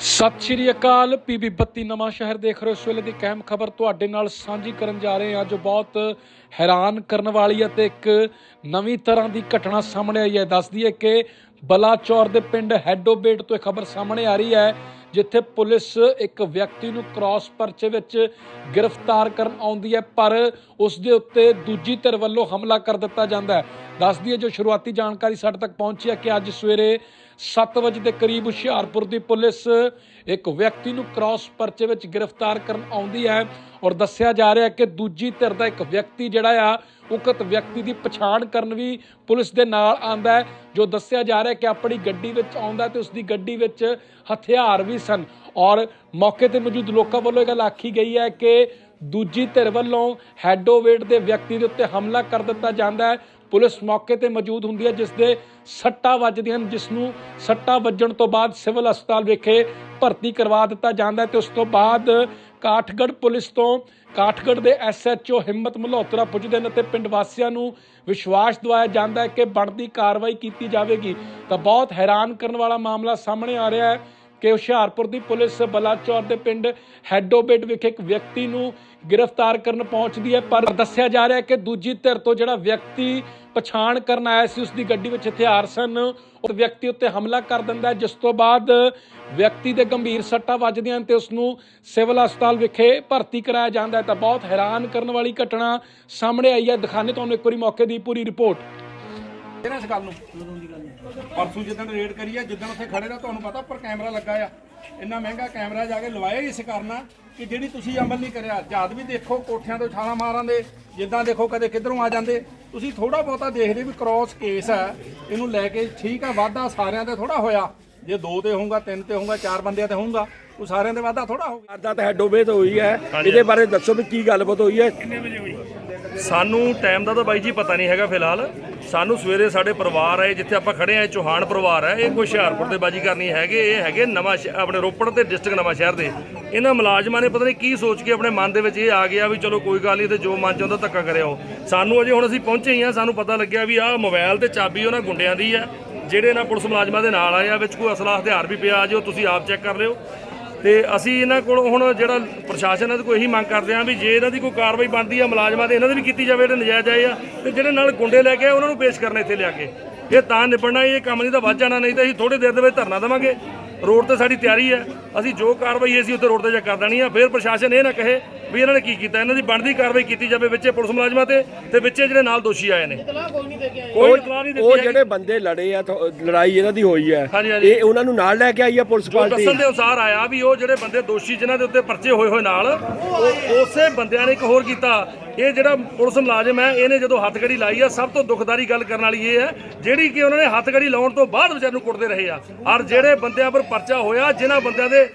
ਸਤਿ ਸ਼੍ਰੀ ਅਕਾਲ, ਪੀਬੀ 32 ਨਵਾਂ ਸ਼ਹਿਰ ਦੇਖ ਰਹੇ ਹੋ ਇਸ ਵੇਲੇ ਦੀ ਕਾਇਮ ਖਬਰ ਤੁਹਾਡੇ ਨਾਲ ਸਾਂਝੀ ਕਰਨ ਜਾ ਰਹੇ ਹਾਂ। ਜੋ ਬਹੁਤ ਹੈਰਾਨ ਕਰਨ ਵਾਲੀ ਅਤੇ ਇੱਕ ਨਵੀਂ ਤਰ੍ਹਾਂ ਦੀ ਘਟਨਾ ਸਾਹਮਣੇ ਆਈ ਹੈ। ਦੱਸਦੀ ਹੈ ਕਿ ਬਲਾਚੌਰ ਦੇ ਪਿੰਡ ਹੈਡੋਬੇਟ ਤੋਂ ਇਹ ਖਬਰ ਸਾਹਮਣੇ ਆ ਰਹੀ ਹੈ, ਜਿੱਥੇ ਪੁਲਿਸ ਇੱਕ ਵਿਅਕਤੀ ਨੂੰ ਕ੍ਰਾਸ ਪਰਚੇ ਵਿੱਚ ਗ੍ਰਿਫਤਾਰ ਕਰਨ ਆਉਂਦੀ ਹੈ, ਪਰ ਉਸ ਦੇ ਉੱਤੇ ਦੂਜੀ ਧਿਰ ਵੱਲੋਂ ਹਮਲਾ ਕਰ ਦਿੱਤਾ ਜਾਂਦਾ ਹੈ। ਦੱਸਦੀ ਹੈ ਜੋ ਸ਼ੁਰੂਆਤੀ ਜਾਣਕਾਰੀ ਸਾਡੇ ਤੱਕ ਪਹੁੰਚੀ ਹੈ ਕਿ ਅੱਜ ਸਵੇਰੇ 7 ਵਜੇ ਦੇ ਕਰੀਬ ਹੁਸ਼ਿਆਰਪੁਰ ਦੀ ਪੁਲਿਸ ਇੱਕ ਵਿਅਕਤੀ ਨੂੰ ਕ੍ਰਾਸ ਪਰਚੇ ਵਿੱਚ ਗ੍ਰਿਫਤਾਰ ਕਰਨ ਆਉਂਦੀ ਹੈ ਔਰ ਦੱਸਿਆ ਜਾ ਰਿਹਾ ਹੈ ਕਿ ਦੂਜੀ ਧਿਰ ਦਾ ਇੱਕ ਵਿਅਕਤੀ ਜਿਹੜਾ ਆ, ਉਕਤ ਵਿਅਕਤੀ ਦੀ ਪਛਾਣ ਕਰਨ ਵੀ ਪੁਲਿਸ ਦੇ ਨਾਲ ਆਂਦਾ ਹੈ, ਜੋ ਦੱਸਿਆ ਜਾ ਰਿਹਾ ਹੈ ਕਿ ਆਪਣੀ ਗੱਡੀ ਵਿੱਚ ਆਉਂਦਾ ਤੇ ਉਸ ਦੀ ਗੱਡੀ ਵਿੱਚ ਹਥਿਆਰ ਵੀ ਸਨ ਔਰ ਮੌਕੇ ਤੇ ਮੌਜੂਦ ਲੋਕਾਂ ਵੱਲੋਂ ਇਹ ਗੱਲ ਆਖੀ ਗਈ ਹੈ ਕਿ ਦੂਜੀ ਧਿਰ ਵੱਲੋਂ ਹੈਡੋਵੇਟ ਦੇ ਵਿਅਕਤੀ ਦੇ ਉੱਤੇ ਹਮਲਾ ਕਰ ਦਿੱਤਾ ਜਾਂਦਾ ਹੈ ਪੁਲਿਸ ਮੌਕੇ ਤੇ ਮੌਜੂਦ ਹੁੰਦੀ ਹੈ ਜਿਸ ਦੇ ਸੱਟਾਂ ਵੱਜਦੀਆਂ ਹਨ ਜਿਸ ਨੂੰ ਸੱਟਾਂ ਵੱਜਣ ਤੋਂ ਬਾਅਦ ਸਿਵਲ ਹਸਪਤਾਲ ਵਿਖੇ ਭਰਤੀ ਕਰਵਾ ਦਿੱਤਾ ਜਾਂਦਾ ਹੈ ਤੇ ਉਸ ਤੋਂ ਬਾਅਦ ਕਾਠਗੜ੍ਹ ਪੁਲਿਸ ਤੋਂ ਕਾਠਗੜ੍ਹ ਦੇ ਐਸਐਚਓ ਹਿੰਮਤ ਮਲਹੋਤਰਾ ਪੁੱਜਦੇ ਨੇ ਤੇ ਪਿੰਡ ਵਾਸੀਆਂ ਨੂੰ ਵਿਸ਼ਵਾਸ ਦਿਵਾਇਆ ਜਾਂਦਾ ਹੈ ਕਿ ਬਣਦੀ ਕਾਰਵਾਈ ਕੀਤੀ ਜਾਵੇਗੀ। ਤਾਂ ਬਹੁਤ ਹੈਰਾਨ ਕਰਨ ਵਾਲਾ ਮਾਮਲਾ ਸਾਹਮਣੇ ਆ ਰਿਹਾ ਹੈ। ਕਿ ਹੁਸ਼ਿਆਰਪੁਰ ਦੀ ਪੁਲਿਸ ਬਲਾਚੌਰ ਦੇ ਪਿੰਡ ਹੈਡੋਬੇਟ ਵਿਖੇ ਇੱਕ ਵਿਅਕਤੀ ਨੂੰ ਗ੍ਰਿਫਤਾਰ ਕਰਨ ਪਹੁੰਚਦੀ ਹੈ, ਪਰ ਦੱਸਿਆ ਜਾ ਰਿਹਾ ਹੈ ਕਿ ਦੂਜੀ ਧਿਰ ਤੋਂ ਜਿਹੜਾ ਵਿਅਕਤੀ ਪਛਾਣ ਕਰਨ ਆਇਆ ਸੀ ਉਸ ਦੀ ਗੱਡੀ ਵਿੱਚ ਹਥਿਆਰ ਸਨ। ਉਹ ਵਿਅਕਤੀ ਉੱਤੇ ਹਮਲਾ ਕਰ ਦਿੰਦਾ ਜਿਸ ਤੋਂ ਬਾਅਦ ਵਿਅਕਤੀ ਦੇ ਗੰਭੀਰ ਸੱਟਾਂ ਵੱਜਦੀਆਂ ਹਨ ਤੇ ਉਸ ਨੂੰ ਸਿਵਲ ਹਸਪਤਾਲ ਵਿਖੇ ਭਰਤੀ ਕਰਾਇਆ ਜਾਂਦਾ ਹੈ। ਤਾਂ ਬਹੁਤ ਹੈਰਾਨ ਕਰਨ ਵਾਲੀ ਘਟਨਾ ਸਾਹਮਣੇ ਆਈ ਹੈ। ਦਿਖਾਣੇ ਤੁਹਾਨੂੰ ਇੱਕ ਵਾਰੀ ਮੌਕੇ ਦੀ ਪੂਰੀ ਰਿਪੋਰਟ। ਕਿਹੜਾ ਇਸ ਗੱਲ ਨੂੰ। ਪਰਸੋਂ ਜਿੱਦਣ ਰੇਡ ਕਰੀ ਆ ਜਿੱਦਣ ਉੱਥੇ ਖੜੇ ਦਾ ਤੁਹਾਨੂੰ ਪਤਾ ਉੱਪਰ ਕੈਮਰਾ ਲੱਗਾ ਆ। ਇੰਨਾ ਮਹਿੰਗਾ ਕੈਮਰਾ ਜਾ ਕੇ ਲਵਾਇਆ ਇਸ ਕਰਨਾ ਕਿ ਜਿਹੜੀ ਤੁਸੀਂ ਅਮਲ ਨਹੀਂ ਕਰਿਆ। ਜਦ ਵੀ ਦੇਖੋ ਕੋਠਿਆਂ ਤੋਂ ਛਾਲਾਂ ਮਾਰਾਂ ਦੇ ਜਿੱਦਾਂ ਦੇਖੋ ਕਦੇ ਕਿੱਧਰੋਂ ਆ ਜਾਂਦੇ। ਤੁਸੀਂ ਥੋੜਾ ਬਹੁਤਾ ਦੇਖਦੇ ਵੀ ਕ੍ਰਾਸ ਕੇਸ ਹੈ ਇਹਨੂੰ ਲੈ ਕੇ ਠੀਕ ਆ ਵਾਧਾ ਸਾਰਿਆਂ ਤੇ ਥੋੜਾ ਹੋਇਆ। ਜੇ ਦੋ ਤੇ ਹੋਊਗਾ ਤਿੰਨ ਤੇ ਹੋਊਗਾ ਚਾਰ ਬੰਦਿਆਂ ਤੇ ਹੋਊਗਾ ਉਹ ਸਾਰਿਆਂ ਦੇ ਵਾਧਾ ਥੋੜਾ ਹੋਊਗਾ। ਦਾ ਤਾਂ ਹੈਡੋਵੇ ਤੋਂ ਹੋਈ ਹੈ। ਇਹਦੇ ਬਾਰੇ ਦੱਸੋ ਵੀ ਕੀ ਗੱਲਬਾਤ ਹੋਈ ਹੈ। ਸਾਨੂੰ ਟਾਈਮ ਦਾ ਤਾਂ ਬਾਈ ਜੀ ਪਤਾ ਨਹੀਂ ਹੈਗਾ ਫਿਲਹਾਲ। ਸਾਨੂੰ ਸਵੇਰੇ ਸਾਡੇ ਪਰਿਵਾਰ ਆਏ, ਜਿੱਥੇ ਆਪਾਂ ਖੜੇ ਆ, ਇਹ ਚੌਹਾਨ ਪਰਿਵਾਰ ਹੈ ਇਹ ਕੋਈ ਹੁਸ਼ਿਆਰਪੁਰ ਦੇ ਬਾਜੀ ਕਰਨੀ ਹੈਗੇ, ਇਹ ਹੈਗੇ ਨਵਾਂ ਸ਼ਹਿ- ਆਪਣੇ ਰੋਪੜ ਤੇ ਡਿਸਟ੍ਰਿਕਟ ਨਵਾਂ ਸ਼ਹਿਰ ਦੇ। ਇਹਨਾਂ ਮੁਲਾਜ਼ਮਾਂ ਨੇ ਪਤਾ ਨਹੀਂ ਕੀ ਸੋਚ ਕੇ ਆਪਣੇ ਮਨ ਦੇ ਵਿੱਚ ਇਹ ਆ ਗਿਆ ਵੀ ਚਲੋ ਕੋਈ ਗੱਲ ਨਹੀਂ ਤੇ ਜੋ ਮਨ ਚ ਆਉਂਦਾ ਧੱਕਾ ਕਰਿਓ ਸਾਨੂੰ ਅਜੇ ਹੁਣ ਅਸੀਂ ਪਹੁੰਚੇ ਹੀ ਆ, ਸਾਨੂੰ ਪਤਾ ਲੱਗਿਆ ਵੀ ਆਹ ਮੋਬਾਈਲ ਤੇ ਚਾਬੀ ਉਹਨਾਂ ਗੁੰਡਿਆਂ ਦੀ ਆ, ਜਿਹੜੇ ਇਹਨਾਂ ਪੁਲਿਸ ਮੁਲਾਜ਼ਮਾਂ ਦੇ ਨਾਲ ਆਏ ਆ, ਵਿੱਚ ਕੋਈ ਅਸਲਾ ਹਥਿਆਰ ਵੀ ਪਿਆ, ਜੋ ਤੁਸੀਂ ਆਪ ਚੈੱਕ ਕਰ ਲਿਓ। ਤੇ ਅਸੀਂ ਇਹਨਾਂ ਕੋਲ ਹੁਣ ਜਿਹੜਾ ਪ੍ਰਸ਼ਾਸਨ ਹੈ ਤੇ ਕੋਈ ਇਹੀ ਮੰਗ ਕਰਦੇ ਆ ਵੀ ਜੇ ਇਹਨਾਂ ਦੀ ਕੋਈ ਕਾਰਵਾਈ ਬਣਦੀ ਆ, ਮੁਲਾਜ਼ਮਾਂ ਦੇ ਇਹਨਾਂ ਦੀ ਵੀ ਕੀਤੀ ਜਾਵੇ, ਜਿਹੜੇ ਨਜਾਇਜ਼ ਆਏ ਆ, ਤੇ ਜਿਹੜੇ ਨਾਲ ਗੁੰਡੇ ਲੈ ਕੇ ਆਏ, ਉਹਨਾਂ ਨੂੰ ਪੇਸ਼ ਕਰਨਾ ਇੱਥੇ ਲਿਆ ਕੇ। ਇਹ ਤਾਂ ਨਿਪੜਨਾ ਇਹ ਕੰਮ ਨਹੀਂ ਤਾਂ ਵੱਧ ਜਾਣਾ, ਨਹੀਂ ਤਾਂ ਅਸੀਂ ਥੋੜੇ ਦੇਰ ਦੇ ਵਿੱਚ ਧਰਨਾ ਦੇਵਾਂਗੇ। ਰੋਡ ਤੇ ਸਾਡੀ ਤਿਆਰੀ ਹੈ। ਅਸੀਂ ਜੋ ਕਾਰਵਾਈ ਅਸੀਂ ਉੱਥੇ ਰੋਡ ਤੇ ਜਾ ਕਰ ਦੇਣੀ ਆ, ਫਿਰ ਪ੍ਰਸ਼ਾਸਨ ਇਹ ਨਾ ਕਹੇ ਵੀ ਇਹਨਾਂ ਨੇ ਕੀ ਕੀਤਾ? ਇਹਨਾਂ ਦੀ ਬਣਦੀ ਕਾਰਵਾਈ ਕੀਤੀ ਜਾਵੇ ਵਿੱਚੇ ਪੁਲਿਸ ਮੁਲਾਜ਼ਮਾਂ ਤੇ ਤੇ ਵਿੱਚੇ ਜਿਹੜੇ ਨਾਲ ਦੋਸ਼ੀ ਆਏ ਨੇ। ਕੋਈ ਇਤਲਾਹ ਨਹੀਂ ਦਿੱਤੀ ਉਹ। ਜਿਹੜੇ ਬੰਦੇ ਲੜੇ ਆ ਥੋ- ਲੜਾਈ ਇਹਨਾਂ ਦੀ ਹੋਈ ਹੈ। ਹਾਂਜੀ, ਹਾਂਜੀ। ਇਹ ਉਹਨਾਂ ਨੂੰ ਨਾਲ ਲੈ ਕੇ ਆਈ ਹੈ ਪੁਲਿਸ ਪਾਰਟੀ। ਦੱਸਣ ਦੇ ਅਨੁਸਾਰ ਆਇਆ ਵੀ ਉਹ ਜਿਹੜੇ ਬੰਦੇ ਦੋਸ਼ੀ ਜਿਨ੍ਹਾਂ ਦੇ ਉੱਤੇ ਪਰਚੇ ਹੋਏ ਹੋਏ ਨਾਲ ਉਹ ਉਸੇ ਬੰਦਿਆਂ ਨੇ ਇੱਕ ਹੋਰ ਕੀਤਾ। ਇਹ ਜਿਹੜਾ ਪੁਲਿਸ ਮੁਲਾਜ਼ਮ ਹੈ ਇਹਨੇ ਜਦੋਂ ਹੱਥਕੜੀ ਲਾਈ ਆ ਸਭ ਤੋਂ ਦੁਖਦਾਰੀ ਗੱਲ ਕਰਨ ਵਾਲੀ ਇਹ ਹੈ ਜਿਹੜੀ ਕਿ ਉਹਨਾਂ ਨੇ ਹੱਥਕੜੀ ਲਾਉਣ ਤੋਂ ਬਾਅਦ ਵਿਚਾਰ ਨੂੰ ਕੁੱਟਦੇ ਰਹੇ ਆ। ਔਰ ਜਿਹੜੇ ਬੰਦਿਆਂ ਪਰ ਪਰਚਾ ਹੋਇਆ ਜਿਨ੍ਹਾਂ ਬੰਦਿਆਂ ਦੇ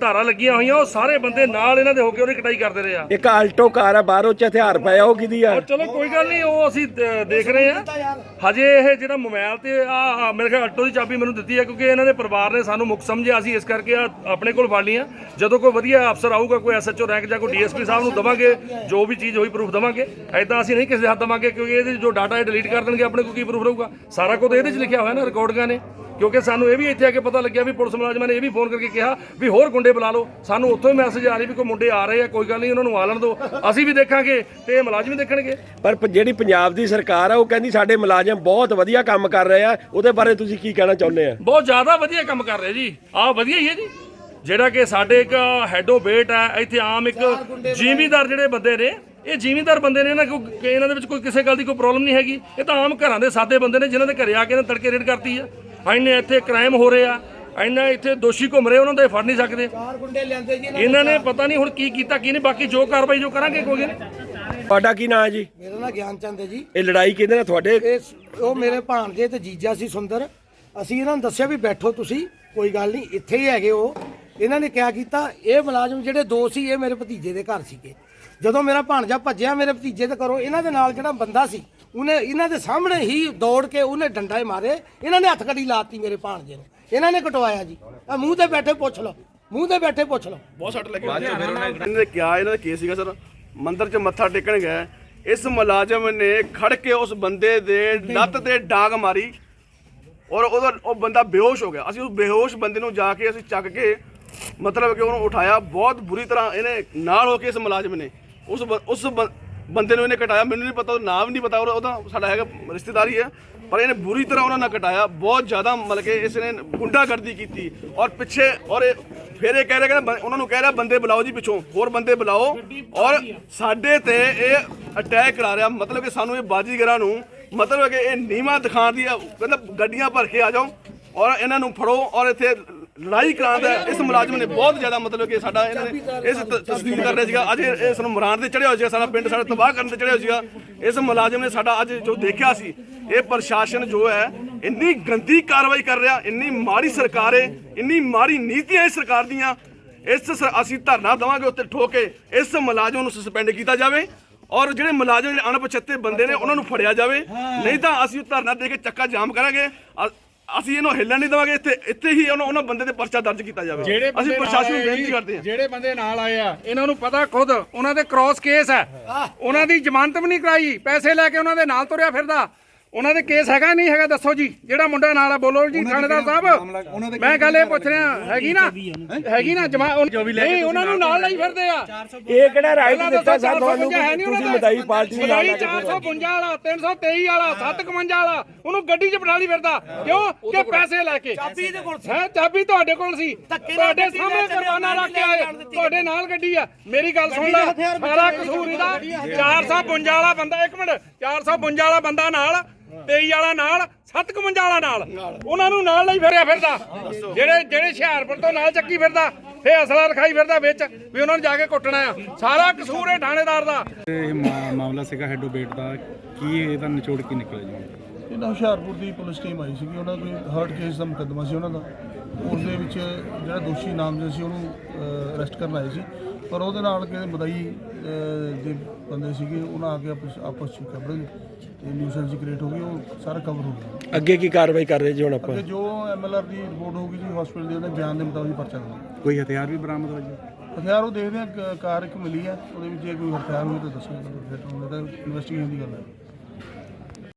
ਧਾਰਾਂ ਲੱਗੀਆਂ ਹੋਈਆਂ ਉਹ ਸਾਰੇ ਬੰਦੇ ਨਾਲ ਇਹਨਾਂ ਦੇ ਹੋ ਕੇ ਉਹਦੀ ਕਟਾਈ ਕਰਦੇ ਰਹੇ ਆ। ਇੱਕ ਆਲਟੋ ਕਾਰ ਆ ਬਾਹਰੋਂ ਚ ਹਥਿਆਰ ਪਿਆ ਉਹ ਕਿਹਦੀ ਆ? ਚਲੋ ਕੋਈ ਗੱਲ ਨਹੀਂ ਉਹ ਅਸੀਂ ਦ- ਦੇਖ ਰਹੇ ਹਾਂ ਹਜੇ ਇਹ ਜਿਹੜਾ ਮੋਬਾਈਲ ਤੇ ਆ ਮੇਰੇ ਖਿਆਲ ਆਟੋ ਦੀ ਚਾਬੀ ਮੈਨੂੰ ਦਿੱਤੀ ਹੈ ਕਿਉਂਕਿ ਇਹਨਾਂ ਦੇ ਪਰਿਵਾਰ ਨੇ ਸਾਨੂੰ ਮੁੱਖ ਸਮਝਿਆ ਅਸੀਂ ਇਸ ਕਰਕੇ ਆ ਆਪਣੇ ਕੋਲ ਫੜ ਲਈਆਂ। ਜਦੋਂ ਕੋਈ ਵਧੀਆ ਅਫਸਰ ਆਊਗਾ ਕੋਈ ਐਸਐਚਓ ਰੈਂਕ ਜਾਂ ਕੋਈ ਡੀਐਸਪੀ ਸਾਹਿਬ ਨੂੰ ਦਵਾਂਗੇ ਜੋ ਵੀ ਚੀਜ਼ ਹੋਈ ਪ੍ਰੂਫ ਦਵਾਂਗੇ। ਐਦਾਂ ਅਸੀਂ ਨਹੀਂ ਕਿਸੇ ਦੇ ਹੱਥ ਦਵਾਂਗੇ ਕਿਉਂਕਿ ਇਹਦੇ 'ਚ ਜੋ ਡਾਟਾ ਹੈ ਡਿਲੀਟ ਕਰ ਦੇਣਗੇ ਆਪਣੇ ਕੋਲ ਕੀ ਪ੍ਰੂਫ ਰਹੂਗਾ? ਸਾਰਾ ਕੁਝ ਇਹਦੇ 'ਚ ਲਿਖਿਆ ਹੋਇਆ ਨਾ ਰਿਕਾਰਡਿੰਗਾਂ ਨੇ। ਕਿਉਂਕਿ ਸਾਨੂੰ ਇਹ ਵੀ ਇੱਥੇ ਆ ਕੇ ਪਤਾ ਲੱਗਿਆ ਵੀ ਪੁਲਿਸ ਮੁਲਾਜ਼ਮਾਂ ਨੇ ਇਹ ਵੀ ਫੋਨ ਕਰਕੇ ਕਿਹਾ ਵੀ ਹੋਰ ਗੁੰਡੇ ਬੁਲਾ ਲਓ। ਸਾਨੂੰ ਉੱਥੋਂ ਹੀ ਮੈਸੇਜ ਆ ਰਹੀ ਵੀ ਕੋਈ ਮੁੰਡੇ ਆ ਰਹੇ ਆ ਕੋਈ ਗੱਲ ਨਹੀਂ ਉਹਨਾਂ ਨੂੰ ਆ ਲੈਣ ਦਿਓ। ਅਸੀਂ ਵੀ ਦੇਖਾਂਗੇ ਤੇ ਇਹ ਮੁਲਾਜ਼ਮ ਵੀ ਦੇਖਣਗੇ। ਪਰ ਪ- ਜਿਹੜੀ ਪੰਜਾਬ ਦੀ ਸਰਕਾਰ ਆ ਉਹ ਕਹਿੰਦੀ ਸਾਡੇ ਮੁਲਾਜ਼ਮ ਬਹੁਤ ਵਧੀਆ ਕੰਮ ਕਰ ਰਹੇ ਆ। ਉਹਦੇ ਬਾਰੇ ਤੁਸੀਂ ਕੀ ਕਹਿਣਾ ਚਾਹੁੰਦੇ ਆ? ਬਹੁਤ ਜ਼ਿਆਦਾ ਵਧੀਆ ਕੰਮ ਕਰ ਰਹੇ ਜੀ। ਆਹ ਵਧੀਆ ਹੀ ਹੈ ਜੀ। ਜਿਹੜਾ ਕਿ ਸਾਡੇ ਇੱਕ ਹੈਡੋ ਬੇਟ ਹੈ ਇੱਥੇ ਆਮ ਇੱਕ ਜ਼ਿਮੀਂਦਾਰ ਜਿਹੜੇ ਬੰਦੇ ਨੇ ਇਹ ਜ਼ਿਮੀਂਦਾਰ ਬੰਦੇ ਨੇ ਨਾ ਕੋਈ ਕਿ ਇਹਨਾਂ ਦੇ ਵਿੱਚ ਕੋਈ ਕਿਸੇ ਗੱਲ ਦੀ ਕੋਈ ਪ੍ਰੋਬਲਮ ਨਹੀਂ ਹੈਗੀ। ਇਹ ਤਾਂ ਆਮ ਘਰਾਂ ਦੇ ਸਾਦੇ ਬੰਦੇ ਨੇ ਜਿਨ੍ਹਾਂ ਦੇ ਘਰੇ ਆ ਕੇ ਇਹਨਾਂ ਤੜਕੇ ਰੇਡ ਕਰਤੀ ਆ। ਇੰਨੇ ਇੱਥੇ ਕ੍ਰਾਈਮ ਹੋ ਰਹੇ ਆ ਇੰਨਾ ਇੱਥੇ ਦੋਸ਼ੀ ਘੁੰਮ ਰਹੇ ਉਹਨਾਂ ਦਾ ਫੜ ਨਹੀਂ ਸਕਦੇ। ਇਹਨਾਂ ਨੇ ਪਤਾ ਨਹੀਂ ਹੁਣ ਕੀ ਕੀਤਾ ਕੀ ਨਹੀਂ ਬਾਕੀ ਜੋ ਕਾਰਵਾਈ ਜੋ ਕਰਾਂਗੇ ਕੋਈ ਨਹੀਂ। ਤੁਹਾਡਾ ਕੀ ਨਾਂ ਹੈ ਜੀ? ਮੇਰਾ ਨਾਂ ਗਿਆਨ ਚੰਦ ਹੈ ਜੀ। ਇਹ ਲੜਾਈ ਕਿਹਦੇ ਨਾਲ ਤੁਹਾਡੇ? ਉਹ ਮੇਰੇ ਭਾਣਜੇ ਤੇ ਜੀਜਾ ਸੀ ਸੁੰਦਰ। ਅਸੀਂ ਇਹਨਾਂ ਨੂੰ ਦੱਸਿਆ ਵੀ ਬੈਠੋ ਤੁਸੀਂ ਕੋਈ ਗੱਲ ਨਹੀਂ ਇੱਥੇ ਹੀ ਹੈਗੇ ਉਹ। ਇਹਨਾਂ ਨੇ ਕਿਆ ਕੀਤਾ ਇਹ ਮੁਲਾਜ਼ਮ ਜਿਹੜੇ ਦੋ ਸੀ ਇਹ ਮੇਰੇ ਭਤੀਜੇ ਦੇ ਘਰ ਸੀਗੇ। ਜਦੋਂ ਮੇਰਾ ਭਾਣਜਾ ਭੱਜਿਆ ਮੇਰੇ ਭਤੀਜੇ ਦੇ ਘਰੋਂ ਇਹਨਾਂ ਦੇ ਨਾਲ ਜਿਹੜਾ ਬੰਦਾ ਸੀ ਉਹਨੇ ਇਹਨਾਂ ਦੇ ਸਾਹਮਣੇ ਹੀ ਦੌੜ ਕੇ ਉਹਨੇ ਡੰਡਾ ਮਾਰੇ। ਇਹਨਾਂ ਨੇ ਹੱਥਕੜੀ ਲਾਤੀ ਮੇਰੇ ਭਾਣਜੇ ਨੂੰ। ਇਹਨਾਂ ਨੇ ਕਟਵਾਇਆ ਜੀ। ਆ ਮੂੰਹ ਤੇ ਬੈਠੇ ਪੁੱਛ ਲਓ। ਮੂੰਹ ਤੇ ਬੈਠੇ ਪੁੱਛ ਲਓ। ਇਹਨਾਂ ਨੇ ਕਿਹਾ ਇਹਨਾਂ ਦਾ ਕੇਸ ਸੀਗਾ ਸਰ? ਮੰਦਿਰ 'ਚ ਮੱਥਾ ਟੇਕਣ ਗਏ। ਇਸ ਮੁਲਾਜ਼ਮ ਨੇ ਖੜ ਕੇ ਉਸ ਬੰਦੇ ਦੇ ਲੱਤ ਤੇ ਡਾਂਗ ਮਾਰੀ ਔਰ ਉਹਦਾ ਉਹ ਬੰਦਾ ਬੇਹੋਸ਼ ਹੋ ਗਿਆ। ਅਸੀਂ ਉਸ ਬੇਹੋਸ਼ ਬੰਦੇ ਨੂੰ ਜਾ ਕੇ ਅਸੀਂ ਚੱਕ ਕੇ ਮਤਲਬ ਕਿ ਉਹਨੂੰ ਉਠਾਇਆ। ਬਹੁਤ ਬੁਰੀ ਤਰ੍ਹਾਂ ਇਹਨੇ ਨਾਲ ਹੋ ਕੇ ਇਸ ਮੁਲਾਜ਼ਮ ਨੇ। ਉਸ ਬ- ਉਸ ਬ- ਬੰਦੇ ਨੂੰ ਇਹਨੇ ਕਟਾਇਆ ਮੈਨੂੰ ਨਹੀਂ ਪਤਾ ਉਹਦਾ ਨਾਮ ਨਹੀਂ ਪਤਾ ਉਹਦਾ- ਉਹਦਾ ਸਾਡਾ ਹੈਗਾ ਰਿਸ਼ਤੇਦਾਰੀ ਹੈ ਪਰ ਇਹਨੇ ਬੁਰੀ ਤਰ੍ਹਾਂ ਉਹਨਾਂ ਨਾਲ ਕਟਾਇਆ ਬਹੁਤ ਜ਼ਿਆਦਾ ਮਤਲਬ ਕਿ ਇਸ ਨੇ ਗੁੰਡਾਗਰਦੀ ਕੀਤੀ ਔਰ ਪਿੱਛੇ ਔਰ ਇਹ ਫਿਰ ਇਹ ਕਹਿ ਰਿਹਾ ਕਿ ਉਹਨਾਂ ਨੂੰ ਕਹਿ ਰਿਹਾ ਬੰਦੇ ਬੁਲਾਓ ਜੀ ਪਿੱਛੋਂ ਹੋਰ ਬੰਦੇ ਬੁਲਾਓ ਔਰ ਸਾਡੇ ਤੇ ਇਹ ਅਟੈਕ ਕਰਾ ਰਿਹਾ ਮਤਲਬ ਕਿ ਸਾਨੂੰ ਇਹ ਬਾਜੀਗਰਾਂ ਨੂੰ ਮਤਲਬ ਕਿ ਇਹ ਨੀਵਾ ਦਿਖਾਉਣ ਦੀ ਕਹਿੰਦਾ ਗੱਡੀਆਂ ਭਰ ਕੇ ਆ ਜਾਓ ਔਰ ਇਹਨਾਂ ਨੂੰ ਫੜੋ ਔਰ ਇੱਥੇ ਲੜਾਈ ਕਰਾਉਣ ਦਾ ਇਸ ਮੁਲਾਜ਼ਮ ਨੇ ਬਹੁਤ ਜ਼ਿਆਦਾ ਮਤਲਬ ਕਿ ਸਾਡਾ ਇਹਨਾਂ ਨੇ ਇਸ ਤਸਦੀਕ ਕਰ ਰਿਹਾ ਸੀਗਾ। ਅੱਜ ਇਹ ਇਸ ਨੂੰ ਮਰਾਨ ਤੇ ਚੜਿਆ ਹੋਇਆ ਸੀਗਾ ਸਾਡਾ ਪਿੰਡ ਸਾਡਾ ਤਬਾਹ ਕਰਨ ਤੇ ਚੜਿਆ ਹੋਇਆ ਸੀਗਾ। ਇਸ ਮੁਲਾਜ਼ਮ ਨੇ ਸਾਡਾ ਅੱਜ ਜੋ ਦੇਖਿਆ ਸੀ ਇਹ ਪ੍ਰਸ਼ਾਸਨ ਜੋ ਹੈ ਇੰਨੀ ਗੰਦੀ ਕਾਰਵਾਈ ਕਰ ਰਿਹਾ ਇੰਨੀ ਮਾੜੀ ਸਰਕਾਰ ਹੈ ਇੰਨੀ ਮਾੜੀ ਨੀਤੀਆਂ ਇਸ ਸਰਕਾਰ ਦੀਆਂ। ਇਸ ਅਸੀਂ ਧਰਨਾ ਦੇਵਾਂਗੇ ਉੱਤੇ ਠੋਕ ਇਸ ਮੁਲਾਜ਼ਮ ਨੂੰ ਸਸਪੈਂਡ ਕੀਤਾ ਜਾਵੇ ਔਰ ਜਿਹੜੇ ਮੁਲਾਜ਼ਮ ਜਿਹੜੇ ਅਣਪਛਾਤੇ ਬੰਦੇ ਨੇ ਉਹਨਾਂ ਨੂੰ ਫੜਿਆ ਜਾਵੇ। ਨਹੀਂ ਤਾਂ ਅਸੀਂ ਧਰਨਾ ਦੇ ਕੇ ਚੱਕਾ ਜਾਮ ਕਰਾਂਗੇ। ਅਸੀਂ ਇਹਨੂੰ ਹਿੱਲਣ ਨਹੀਂ ਦੇਵਾਂਗੇ ਇੱਥੇ ਇੱਥੇ ਹੀ ਉਹਨਾਂ ਉਹਨਾਂ ਬੰਦੇ ਤੇ ਪਰਚਾ ਦਰਜ ਕੀਤਾ ਜਾਵੇ। ਜਿਹੜੇ ਅਸੀਂ ਪ੍ਰਸ਼ਾਸਨ ਨੂੰ ਆਏ ਬੇਨਤੀ ਜੀ, ਕਰਦੇ ਹਾਂ। ਜਿਹੜੇ ਬੰਦੇ ਨਾਲ ਆਏ ਆ ਇਹਨਾਂ ਨੂੰ ਪਤਾ ਖੁਦ ਉਹਨਾਂ ਦੇ ਕ੍ਰਾਸ ਕੇਸ ਹੈ। ਉਹਨਾਂ ਦੀ ਜ਼ਮਾਨਤ ਵੀ ਨਹੀਂ ਕਰਾਈ ਪੈਸੇ ਲੈ ਕੇ ਉਹਨਾਂ ਦੇ ਨਾਲ ਤੁਰਿਆ ਫਿਰਦਾ। ਉਹਨਾਂ ਦੇ ਕੇਸ ਹੈਗਾ ਨਹੀਂ ਹੈਗਾ ਦੱਸੋ ਜੀ ਜਿਹੜਾ ਮੁੰਡਾ ਨਾਲ ਆ ਬੋਲੋ ਜੀ ਥਾਣੇਦਾਰ ਸਾਹਿਬ। ਮੈਂ ਗੱਲ ਇਹ ਪੁੱਛ ਰਿਹਾ ਹੈਗੀ ਨਾ? ਹੈਗੀ ਨਾ ਜਮਾ ਨਹੀਂ ਉਹਨਾਂ ਨੂੰ ਨਾਲ ਲਈ ਫਿਰਦੇ ਆ। ਇਹ ਕਿਹੜਾ ਰਾਈਟ ਦਿੱਤਾ ਦੱਸੋ ਸਾ ਤੁਹਾਨੂੰ 452 ਹੈ ਨਹੀਂ ਤੁਸੀਂ ਮਦਾਈ ਪਾਰਟੀ ਦੇ ਨਾਲ ਮਦਾਈ ਲੈ ਕੇ 452 ਵਾਲਾ 323 ਵਾਲਾ 751 ਵਾਲਾ ਉਹਨੂੰ ਗੱਡੀ 'ਚ ਬਿਠਾ ਲਈ ਫਿਰਦਾ। ਕਿਉਂ? ਕਿ ਪੈਸੇ ਲੈ ਕੇ। ਚਾਬੀ ਇਹਦੇ ਕੋਲ ਸੀ। ਹੈ ਚਾਬੀ ਤੁਹਾਡੇ ਕੋਲ ਸੀ। ਤੁਹਾਡੇ ਸਾਹਮਣੇ ਕਰਵਾਨਾ ਰੱਖ ਕੇ ਆਏ। ਤੁਹਾਡੇ ਨਾਲ ਗੱਡੀ ਆ। ਮੇਰੀ ਗੱਲ ਸੁਣ ਲੈ। ਸਾਰਾ ਕਸੂਰ ਇਹਦਾ। 452 ਵਾਲਾ ਬੰਦਾ ਇੱਕ ਮਿੰਟ। 452 ਵਾਲਾ ਬੰਦਾ ਨਾਲ 23 ਵਾਲਾ ਨਾਲ 751 ਵਾਲਾ ਨਾਲ। ਉਹਨਾਂ ਨੂੰ ਨਾਲ ਲਈ ਫਿਰਿਆ ਫਿਰਦਾ। ਜਿਹੜੇ ਜਿਹੜੇ ਹੁਸ਼ਿਆਰਪੁਰ ਤੋਂ ਨਾਲ ਚੱਕੀ ਫਿਰਦਾ ਫੇ ਅਸਲਾ ਰਖਾਈ ਫਿਰਦਾ ਵਿੱਚ ਵੀ ਉਹਨਾਂ ਨੂੰ ਜਾ ਕੇ ਕੁੱਟਣਾ ਆ। ਸਾਰਾ ਕਸੂਰ ਹੈ ਥਾਣੇਦਾਰ ਦਾ। ਇਹ ਮਾਮਲਾ ਸੀਗਾ ਹੈਡੋਬੇਟ ਦਾ। ਕੀ ਇਹਦਾ ਨਿਚੋੜ ਕੀ ਨਿਕਲਿਆ ਜੀ? ਇਹਨਾਂ ਹੁਸ਼ਿਆਰਪੁਰ ਦੀ ਪੁਲਿਸ ਟੀਮ ਆਈ ਸੀਗੀ। ਉਹਨਾਂ ਕੋਈ ਹਰਟ ਕੇਸ ਦਾ ਮੁਕੱਦਮਾ ਸੀ ਉਹਨਾਂ ਦਾ। ਉਸ ਦੇ ਵਿੱਚ ਜਿਹੜਾ ਦੋਸ਼ੀ ਨਾਮਜ਼ਦ ਸੀ ਉਹਨੂੰ ਅਰੈਸਟ ਕਰਨ ਆਏ ਸੀ। ਪਰ ਉਹਦੇ ਨਾਲ ਕਿ ਮਦਈ ਦੇ ਬੰਦੇ ਸੀਗੇ ਉਹਨਾਂ ਆ ਕੇ ਆਪਸ ਆਪਸ ਵਿੱਚ ਖਬਰ ਤੇ ਨਿਊਸੈਂਸ ਕ੍ਰੀਏਟ ਹੋ ਗਈ ਉਹ ਸਾਰਾ ਕਵਰ ਹੋ ਗਿਆ। ਅੱਗੇ ਕੀ ਕਾਰਵਾਈ ਕਰ ਰਹੇ ਜੀ ਹੁਣ ਆਪਾਂ? ਅੱਗੇ ਜੋ ਐਮਐਲਆਰ ਦੀ ਰਿਪੋਰਟ ਹੋਊਗੀ ਜੀ ਹਸਪੀਟਲ ਦੇ ਉਹਦੇ ਬਿਆਨ ਦੇ ਮੁਤਾਬਿਕ ਪਰਚਾ ਦੇਣਾ ਕੋਈ ਹਥਿਆਰ ਵੀ ਬਰਾਮਦ ਹੋਇਆ ਜੀ? ਹਥਿਆਰ ਉਹ ਦੇਖਦੇ ਆ ਕਾਰ ਇੱਕ ਮਿਲੀ ਹੈ ਉਹਦੇ ਵਿੱਚ ਜੇ ਕੋਈ ਹਥਿਆਰ ਹੋਵੇ ਤਾਂ ਦੱਸੋ ਫਿਰ ਉਹਦਾ ਇਨਵੈਸਟੀਗੇਸ਼ਨ ਦੀ ਗੱਲ ਹੈ।